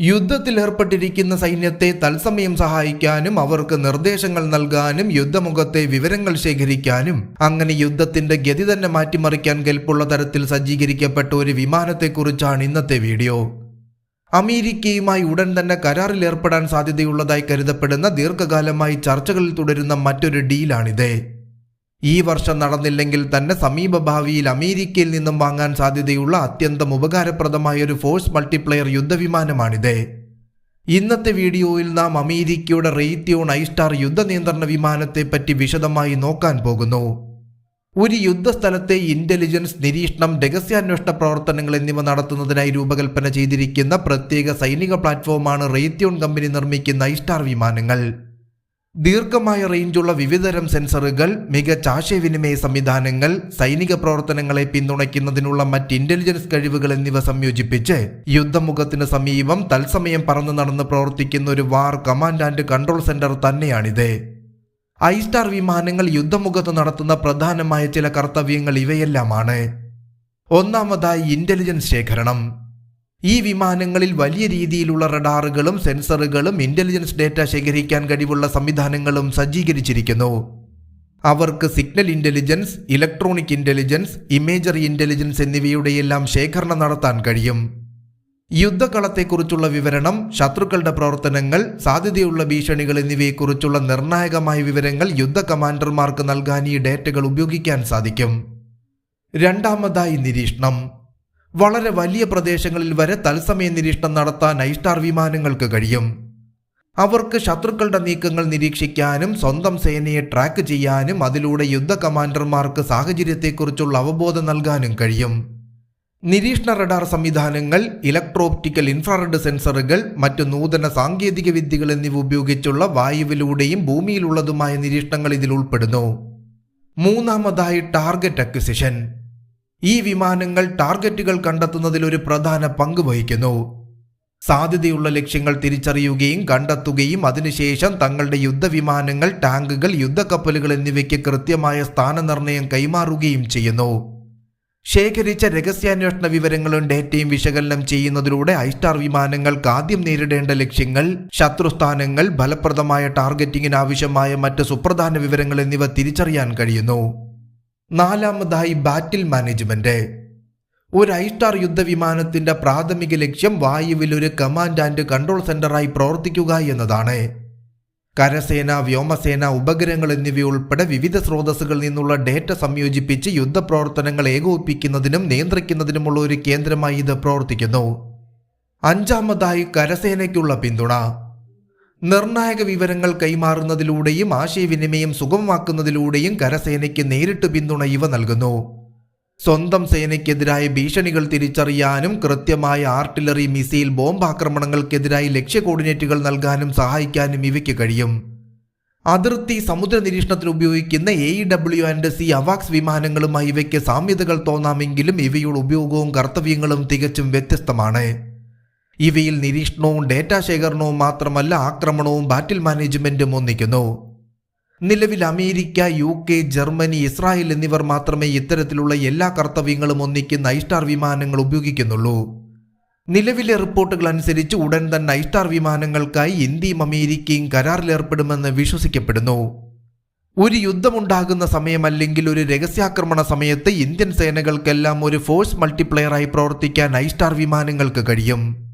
യുദ്ധത്തിൽ ഏർപ്പെട്ടിരിക്കുന്ന സൈന്യത്തെ തത്സമയം സഹായിക്കാനും അവർക്ക് നിർദ്ദേശങ്ങൾ നൽകാനും യുദ്ധമുഖത്തെ വിവരങ്ങൾ ശേഖരിക്കാനും അങ്ങനെ യുദ്ധത്തിന്റെ ഗതി തന്നെ മാറ്റിമറിക്കാൻ കെൽപ്പുള്ള തരത്തിൽ സജ്ജീകരിക്കപ്പെട്ട ഒരു വിമാനത്തെക്കുറിച്ചാണ് ഇന്നത്തെ വീഡിയോ. അമേരിക്കയുമായി ഉടൻ തന്നെ കരാറിൽ ഏർപ്പെടാൻ സാധ്യതയുള്ളതായി കരുതപ്പെടുന്ന ദീർഘകാലമായി ചർച്ചകളിൽ തുടരുന്ന മറ്റൊരു ഡീലാണിത്. ഈ വർഷം നടന്നില്ലെങ്കിൽ തന്നെ സമീപ ഭാവിയിൽ അമേരിക്കയിൽ നിന്നും വാങ്ങാൻ സാധ്യതയുള്ള അത്യന്തം ഉപകാരപ്രദമായ ഒരു ഫോഴ്സ് മൾട്ടിപ്ലെയർ യുദ്ധവിമാനമാണിത്. ഇന്നത്തെ വീഡിയോയിൽ നാം അമേരിക്കയുടെ റേറ്റിയോൺ ഐസ്റ്റാർ യുദ്ധ നിയന്ത്രണ വിമാനത്തെ പറ്റി വിശദമായി നോക്കാൻ പോകുന്നു. ഒരു യുദ്ധസ്ഥലത്തെ ഇന്റലിജൻസ് നിരീക്ഷണം രഹസ്യാന്വേഷണ പ്രവർത്തനങ്ങൾ എന്നിവ നടത്തുന്നതിനായി രൂപകൽപ്പന ചെയ്തിരിക്കുന്ന പ്രത്യേക സൈനിക പ്ലാറ്റ്ഫോമാണ് റേറ്റിയോൺ കമ്പനി നിർമ്മിക്കുന്ന ഐസ്റ്റാർ വിമാനങ്ങൾ. ദീർഘമായ റേഞ്ചുള്ള വിവിധതരം സെൻസറുകൾ മികച്ച ആശയവിനിമയ സംവിധാനങ്ങൾ സൈനിക പ്രവർത്തനങ്ങളെ പിന്തുണയ്ക്കുന്നതിനുള്ള മറ്റ് ഇന്റലിജൻസ് കഴിവുകൾ എന്നിവ സംയോജിപ്പിച്ച് യുദ്ധമുഖത്തിന് സമീപം തത്സമയം പറന്നു നടന്ന് പ്രവർത്തിക്കുന്ന ഒരു war command and control centre തന്നെയാണിത്. ഐ സ്റ്റാർ വിമാനങ്ങൾ യുദ്ധമുഖത്ത് നടത്തുന്ന പ്രധാനമായ ചില കർത്തവ്യങ്ങൾ ഇവയെല്ലാമാണ്. ഒന്നാമതായി ഇന്റലിജൻസ് ശേഖരണം. ഈ വിമാനങ്ങളിൽ വലിയ രീതിയിലുള്ള റഡാറുകളും സെൻസറുകളും ഇന്റലിജൻസ് ഡേറ്റ ശേഖരിക്കാൻ കഴിവുള്ള സംവിധാനങ്ങളും സജ്ജീകരിച്ചിരിക്കുന്നു. അവർക്ക് signal intelligence electronic intelligence imagery intelligence എന്നിവയുടെയെല്ലാം ശേഖരണം നടത്താൻ കഴിയും. യുദ്ധകളത്തെക്കുറിച്ചുള്ള വിവരണം ശത്രുക്കളുടെ പ്രവർത്തനങ്ങൾ സാധ്യതയുള്ള ഭീഷണികൾ എന്നിവയെക്കുറിച്ചുള്ള നിർണായകമായ വിവരങ്ങൾ യുദ്ധ കമാൻഡർമാർക്ക് നൽകാൻ ഈ ഡേറ്റകൾ ഉപയോഗിക്കാൻ സാധിക്കും. രണ്ടാമതായി നിരീക്ഷണം. വളരെ വലിയ പ്രദേശങ്ങളിൽ വരെ തത്സമയ നിരീക്ഷണം നടത്താൻ ഐസ്റ്റാർ വിമാനങ്ങൾക്ക് കഴിയും. അവർക്ക് ശത്രുക്കളുടെ നീക്കങ്ങൾ നിരീക്ഷിക്കാനും സ്വന്തം സേനയെ ട്രാക്ക് ചെയ്യാനും അതിലൂടെ യുദ്ധ കമാൻഡർമാർക്ക് സാഹചര്യത്തെക്കുറിച്ചുള്ള അവബോധം നൽകാനും കഴിയും. നിരീക്ഷണ റഡാർ സംവിധാനങ്ങൾ ഇലക്ട്രോപ്റ്റിക്കൽ ഇൻഫ്രാറെഡ് സെൻസറുകൾ മറ്റു നൂതന സാങ്കേതിക വിദ്യകൾ എന്നിവ ഉപയോഗിച്ചുള്ള വായുവിലൂടെയും ഭൂമിയിലുള്ളതുമായ നിരീക്ഷണങ്ങൾ ഇതിൽ ഉൾപ്പെടുന്നു. മൂന്നാമതായി ടാർഗറ്റ് അക്വിസിഷൻ ഈ വിമാനങ്ങൾ ടാർഗറ്റുകൾ കണ്ടെത്തുന്നതിൽ ഒരു പ്രധാന പങ്ക് വഹിക്കുന്നു. സാധ്യതയുള്ള ലക്ഷ്യങ്ങൾ തിരിച്ചറിയുകയും കണ്ടെത്തുകയും അതിനുശേഷം തങ്ങളുടെ യുദ്ധവിമാനങ്ങൾ ടാങ്കുകൾ യുദ്ധക്കപ്പലുകൾ എന്നിവയ്ക്ക് കൃത്യമായ സ്ഥാനനിർണയം കൈമാറുകയും ചെയ്യുന്നു. ശേഖരിച്ച രഹസ്യാന്വേഷണ വിവരങ്ങളും ഡേറ്റയും വിശകലനം ചെയ്യുന്നതിലൂടെ ഐസ്റ്റാർ വിമാനങ്ങൾക്ക് ആദ്യം നേരിടേണ്ട ലക്ഷ്യങ്ങൾ ശത്രുസ്ഥാനങ്ങൾ ഫലപ്രദമായ ടാർഗറ്റിങ്ങിന് ആവശ്യമായ മറ്റ് സുപ്രധാന വിവരങ്ങൾ എന്നിവ തിരിച്ചറിയാൻ കഴിയുന്നു. നാലാമതായി ബാറ്റിൽ മാനേജ്മെന്റ്. ഒരു ഐ ഐസ്റ്റാർ യുദ്ധവിമാനത്തിന്റെ പ്രാഥമിക ലക്ഷ്യം വായുവിൽ ഒരു കമാൻഡ് ആൻഡ് കൺട്രോൾ സെന്ററായി പ്രവർത്തിക്കുക എന്നതാണ്. കരസേന വ്യോമസേന ഉപഗ്രഹങ്ങൾ എന്നിവയുൾപ്പെടെ വിവിധ സ്രോതസ്സുകളിൽ നിന്നുള്ള ഡേറ്റ സംയോജിപ്പിച്ച് യുദ്ധപ്രവർത്തനങ്ങൾ ഏകോപിപ്പിക്കുന്നതിനും നിയന്ത്രിക്കുന്നതിനുമുള്ള ഒരു കേന്ദ്രമായി ഇത് പ്രവർത്തിക്കുന്നു. അഞ്ചാമതായി കരസേനയ്ക്കുള്ള പിന്തുണ. നിർണായക വിവരങ്ങൾ കൈമാറുന്നതിലൂടെയും ആശയവിനിമയം സുഗമമാക്കുന്നതിലൂടെയും കരസേനയ്ക്ക് നേരിട്ട് പിന്തുണ ഇവ നൽകുന്നു. സ്വന്തം സേനയ്ക്കെതിരായ ഭീഷണികൾ തിരിച്ചറിയാനും കൃത്യമായ ആർട്ടിലറി മിസൈൽ ബോംബ് ആക്രമണങ്ങൾക്കെതിരായി ലക്ഷ്യ കോർഡിനേറ്റുകൾ നൽകാനും സഹായിക്കാനും ഇവയ്ക്ക് കഴിയും. അതിർത്തി സമുദ്ര നിരീക്ഷണത്തിൽ ഉപയോഗിക്കുന്ന A E W and C AVAX വിമാനങ്ങളുമായി ഇവയ്ക്ക് സാമ്യതകൾ തോന്നാമെങ്കിലും ഇവയുടെ ഉപയോഗവും കർത്തവ്യങ്ങളും തികച്ചും വ്യത്യസ്തമാണ്. ഇവയിൽ നിരീക്ഷണവും ഡേറ്റ ശേഖരണവും മാത്രമല്ല ആക്രമണവും ബാറ്റിൽ മാനേജ്മെന്റും ഒന്നിക്കുന്നു. നിലവിൽ America U K Germany Israel എന്നിവർ മാത്രമേ ഇത്തരത്തിലുള്ള എല്ലാ കർത്തവ്യങ്ങളും ഒന്നിക്കുന്ന ഐസ്റ്റാർ വിമാനങ്ങൾ ഉപയോഗിക്കുന്നുള്ളൂ. നിലവിലെ റിപ്പോർട്ടുകൾ അനുസരിച്ച് ഉടൻ തന്നെ ഐസ്റ്റാർ വിമാനങ്ങൾക്കായി ഇന്ത്യയും അമേരിക്കയും കരാറിലേർപ്പെടുമെന്ന് വിശ്വസിക്കപ്പെടുന്നു. ഒരു യുദ്ധമുണ്ടാകുന്ന സമയമല്ലെങ്കിൽ ഒരു രഹസ്യാക്രമണ സമയത്ത് ഇന്ത്യൻ സേനകൾക്കെല്ലാം ഒരു ഫോഴ്സ് മൾട്ടിപ്ലെയറായി പ്രവർത്തിക്കാൻ ഐസ്റ്റാർ വിമാനങ്ങൾക്ക് കഴിയും.